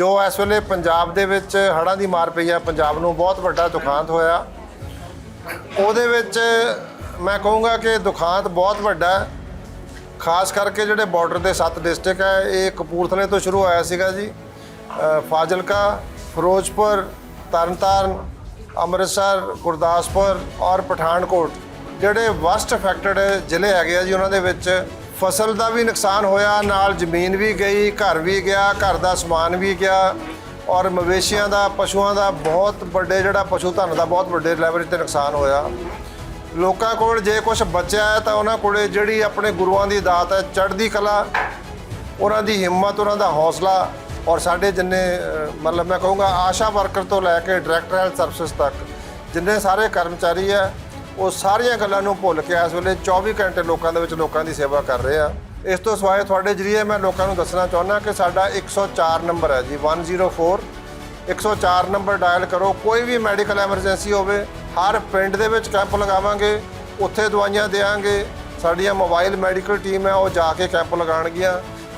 ਜੋ ਇਸ ਵੇਲੇ ਪੰਜਾਬ ਦੇ ਵਿੱਚ ਹੜ੍ਹਾਂ ਦੀ ਮਾਰ ਪਈ ਆ, ਪੰਜਾਬ ਨੂੰ ਬਹੁਤ ਵੱਡਾ ਦੁਖਾਂਤ ਹੋਇਆ। ਉਹਦੇ ਵਿੱਚ ਮੈਂ ਕਹੂੰਗਾ ਕਿ ਦੁਖਾਂਤ ਬਹੁਤ ਵੱਡਾ ਹੈ। ਖਾਸ ਕਰਕੇ ਜਿਹੜੇ ਬਾਰਡਰ ਦੇ ਸੱਤ ਡਿਸਟ੍ਰਿਕਟ ਹੈ, ਇਹ ਕਪੂਰਥਲੇ ਤੋਂ ਸ਼ੁਰੂ ਹੋਇਆ ਸੀਗਾ ਜੀ। ਫਾਜ਼ਿਲਕਾ, ਫਿਰੋਜ਼ਪੁਰ, ਤਰਨਤਾਰਨ, ਅੰਮ੍ਰਿਤਸਰ, ਗੁਰਦਾਸਪੁਰ ਔਰ ਪਠਾਨਕੋਟ, ਜਿਹੜੇ ਵਸਟ ਅਫੈਕਟਡ ਜ਼ਿਲ੍ਹੇ ਹੈਗੇ ਆ ਜੀ, ਉਹਨਾਂ ਦੇ ਵਿੱਚ ਫਸਲ ਦਾ ਵੀ ਨੁਕਸਾਨ ਹੋਇਆ, ਨਾਲ ਜ਼ਮੀਨ ਵੀ ਗਈ, ਘਰ ਵੀ ਗਿਆ, ਘਰ ਦਾ ਸਮਾਨ ਵੀ ਗਿਆ ਔਰ ਮਵੇਸ਼ੀਆਂ ਦਾ, ਪਸ਼ੂਆਂ ਦਾ ਬਹੁਤ ਵੱਡੇ ਜਿਹੜਾ ਪਸ਼ੂ ਧਨ ਦਾ ਬਹੁਤ ਵੱਡੇ ਲੈਵਲ ਤੇ ਨੁਕਸਾਨ ਹੋਇਆ। ਲੋਕਾਂ ਕੋਲ ਜੇ ਕੁਝ ਬਚਿਆ ਹੈ ਤਾਂ ਉਹਨਾਂ ਕੋਲੇ ਜਿਹੜੀ ਆਪਣੇ ਗੁਰੂਆਂ ਦੀ ਦਾਤ ਹੈ, ਚੜ੍ਹਦੀ ਕਲਾ, ਉਹਨਾਂ ਦੀ ਹਿੰਮਤ, ਉਹਨਾਂ ਦਾ ਹੌਸਲਾ ਔਰ ਸਾਡੇ ਜਿੰਨੇ ਮਤਲਬ ਮੈਂ ਕਹੂੰਗਾ ਆਸ਼ਾ ਵਰਕਰ ਤੋਂ ਲੈ ਕੇ ਡਾਇਰੈਕਟਰ ਹੈਲਥ ਸਰਵਿਸ ਤੱਕ, ਜਿੰਨੇ ਸਾਰੇ ਕਰਮਚਾਰੀ ਹੈ ਉਹ ਸਾਰੀਆਂ ਗੱਲਾਂ ਨੂੰ ਭੁੱਲ ਕੇ ਇਸ ਵੇਲੇ 24 ਘੰਟੇ ਲੋਕਾਂ ਦੇ ਵਿੱਚ ਲੋਕਾਂ ਦੀ ਸੇਵਾ ਕਰ ਰਹੇ ਆ। ਇਸ ਤੋਂ ਸਿਵਾਏ ਤੁਹਾਡੇ ਜਰੀਏ ਮੈਂ ਲੋਕਾਂ ਨੂੰ ਦੱਸਣਾ ਚਾਹੁੰਦਾ ਕਿ ਸਾਡਾ 104 ਨੰਬਰ ਹੈ ਜੀ 104 104 ਨੰਬਰ ਡਾਇਲ ਕਰੋ। ਕੋਈ ਵੀ ਮੈਡੀਕਲ ਐਮਰਜੈਂਸੀ ਹੋਵੇ, ਹਰ ਪਿੰਡ ਦੇ ਵਿੱਚ ਕੈਂਪ ਲਗਾਵਾਂਗੇ, ਉੱਥੇ ਦਵਾਈਆਂ ਦੇਵਾਂਗੇ ਸਾਡੀਆਂ ਮੋਬਾਈਲ ਮੈਡੀਕਲ ਟੀਮ ਹੈ, ਉਹ ਜਾ ਕੇ ਕੈਂਪ ਲਗਾਉਣਗੀਆਂ।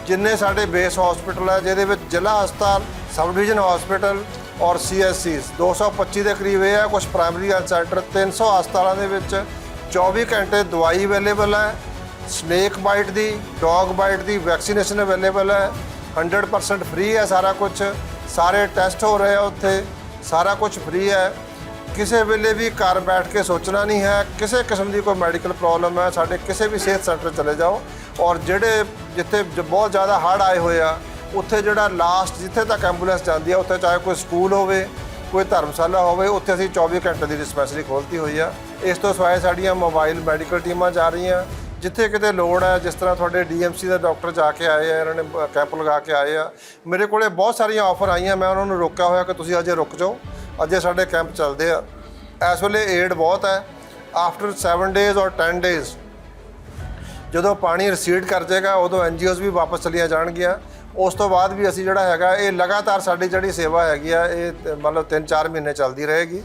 ਜਿੰਨੇ ਸਾਡੇ ਬੇਸ ਹਸਪੀਟਲ ਹੈ, ਜਿਹਦੇ ਵਿੱਚ ਜ਼ਿਲ੍ਹਾ ਹਸਪਤਾਲ ਸਬ ਡਿਵੀਜ਼ਨ ਹਸਪੀਟਲ ਔਰ ਸੀਐਸਸੀਸ 225 ਦੇ ਕਰੀਬ ਇਹ ਹੈ ਕੁਝ ਪ੍ਰਾਇਮਰੀ ਹੈਲਥ ਸੈਂਟਰ 300 ਹਸਪਤਾਲਾਂ ਦੇ ਵਿੱਚ 24 ਘੰਟੇ ਦਵਾਈ ਅਵੇਲੇਬਲ ਹੈ ਸਨੇਕ ਬਾਈਟ ਦੀ ਡੌਗ ਬਾਈਟ ਦੀ ਵੈਕਸੀਨੇਸ਼ਨ ਅਵੇਲੇਬਲ ਹੈ 100% ਫ੍ਰੀ ਹੈ ਸਾਰਾ ਕੁਝ ਸਾਰੇ ਟੈਸਟ ਹੋ ਰਹੇ ਆ ਉੱਥੇ, ਸਾਰਾ ਕੁਝ ਫ੍ਰੀ ਹੈ। ਕਿਸੇ ਵੇਲੇ ਵੀ ਘਰ ਬੈਠ ਕੇ ਸੋਚਣਾ ਨਹੀਂ ਹੈ, ਕਿਸੇ ਕਿਸਮ ਦੀ ਕੋਈ ਮੈਡੀਕਲ ਪ੍ਰੋਬਲਮ ਹੈ, ਸਾਡੇ ਕਿਸੇ ਵੀ ਸਿਹਤ ਸੈਂਟਰ ਚਲੇ ਜਾਓ। ਔਰ ਜਿਹੜੇ ਜਿੱਥੇ ਬਹੁਤ ਜ਼ਿਆਦਾ ਹੜ੍ਹ ਆਏ ਹੋਏ ਆ ਉੱਥੇ ਜਿਹੜਾ ਲਾਸਟ ਜਿੱਥੇ ਤੱਕ ਐਂਬੂਲੈਂਸ ਜਾਂਦੀ ਆ, ਉੱਥੇ ਚਾਹੇ ਕੋਈ ਸਕੂਲ ਹੋਵੇ, ਕੋਈ ਧਰਮਸ਼ਾਲਾ ਹੋਵੇ, ਉੱਥੇ ਅਸੀਂ 24 ਘੰਟੇ ਦੀ ਡਿਸਪੈਂਸਰੀ ਖੋਲ੍ਹਤੀ ਹੋਈ ਆ। ਇਸ ਤੋਂ ਸਿਵਾਏ ਸਾਡੀਆਂ ਮੋਬਾਈਲ ਮੈਡੀਕਲ ਟੀਮਾਂ ਜਾ ਰਹੀਆਂ। ਜਿੱਥੇ ਕਿਤੇ ਲੋੜ ਹੈ ਜਿਸ ਤਰ੍ਹਾਂ ਤੁਹਾਡੇ ਡੀਐਮਸੀ ਦੇ ਡਾਕਟਰ ਜਾ ਕੇ ਆਏ ਆ, ਇਹਨਾਂ ਨੇ ਕੈਂਪ ਲਗਾ ਕੇ ਆਏ ਆ। ਮੇਰੇ ਕੋਲੇ ਬਹੁਤ ਸਾਰੀਆਂ ਆਫਰ ਆਈਆਂ, ਮੈਂ ਉਹਨਾਂ ਨੂੰ ਰੋਕਿਆ ਹੋਇਆ ਕਿ ਤੁਸੀਂ ਅਜੇ ਰੁਕ ਜਾਓ। ਅਜੇ ਸਾਡੇ ਕੈਂਪ ਚੱਲਦੇ ਆ। ਇਸ ਵੇਲੇ ਏਡ ਬਹੁਤ ਹੈ। ਆਫਟਰ 7 ਡੇਜ਼ ਔਰ 10 ਡੇਜ਼ ਜਦੋਂ ਪਾਣੀ ਰਿਸੀਡ ਕਰ ਜਾਏਗਾ, ਉਦੋਂ ਐਨਜੀਓਜ਼ ਵੀ ਵਾਪਸ ਚਲੀਆਂ ਜਾਣਗੀਆਂ। ਉਸ ਤੋਂ ਬਾਅਦ ਵੀ ਅਸੀਂ ਜਿਹੜਾ ਹੈਗਾ, ਇਹ ਲਗਾਤਾਰ ਸਾਡੀ ਜਿਹੜੀ ਸੇਵਾ ਹੈਗੀ ਆ, ਇਹ ਮਤਲਬ 3-4 ਮਹੀਨੇ ਚੱਲਦੀ ਰਹੇਗੀ।